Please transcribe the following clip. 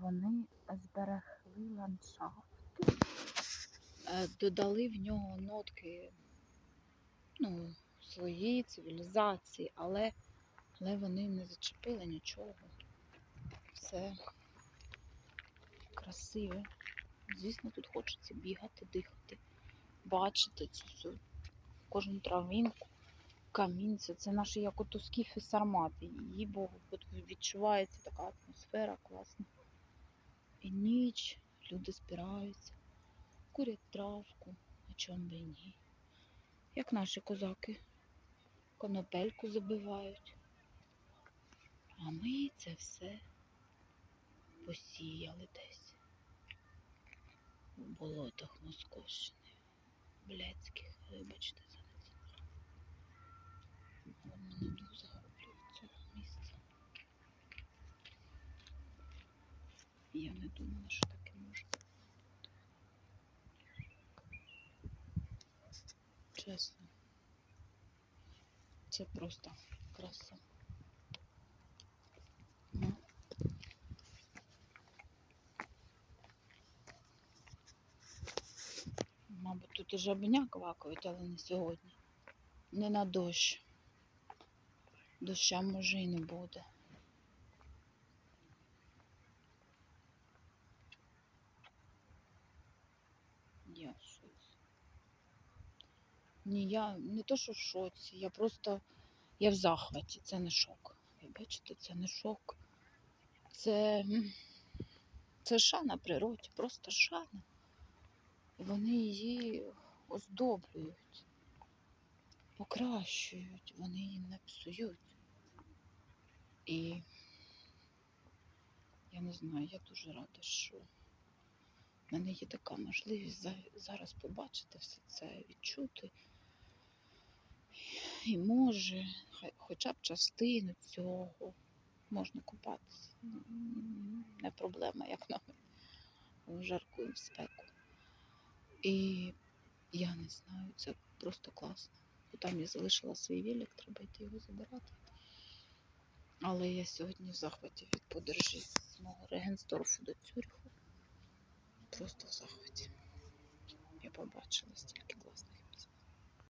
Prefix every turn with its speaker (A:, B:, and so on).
A: вони зберегли ландшафт, е, додали в нього нотки ну, своєї цивілізації, але, але вони не зачепили нічого. Все красиве. Звісно, тут хочеться бігати, дихати, бачити цю всю кожну травинку, камінця. Це наші як ото скіфи сармати. Богу, відчувається така атмосфера класна. І ніч, люди збираються, курять травку, а чом би ні. Як наші козаки конопельку забивають. А ми це все посіяли десь у болотах Московщини, Блядських, вибачте за це. Мене дух захоплює цього місця. Я не думала, що таке може. Чесно. Це просто краса. Ну. Мабуть, тут і жабеня квакають, але не сьогодні. Не на дощ. Доща може і не буде. В шоці. Ні, я не то, що в шоці, я просто я в захваті. Це не шок. Ви бачите, це не шок. Це, це шана природі, просто шана. І вони її оздоблюють, покращують, вони її не псують. І я не знаю, я дуже рада, що в мене є така можливість зараз побачити все це, відчути. І може, хоча б частину цього можна купатися. Не проблема, як на мене. В спеку. І я не знаю, це просто класно. Бо Там я залишила свій велик, треба йти його забирати. Але я сьогодні в захваті від подорожі з мого Регенсдорфу до Цюріху. Просто в захваті. Я побачила стільки класних місць.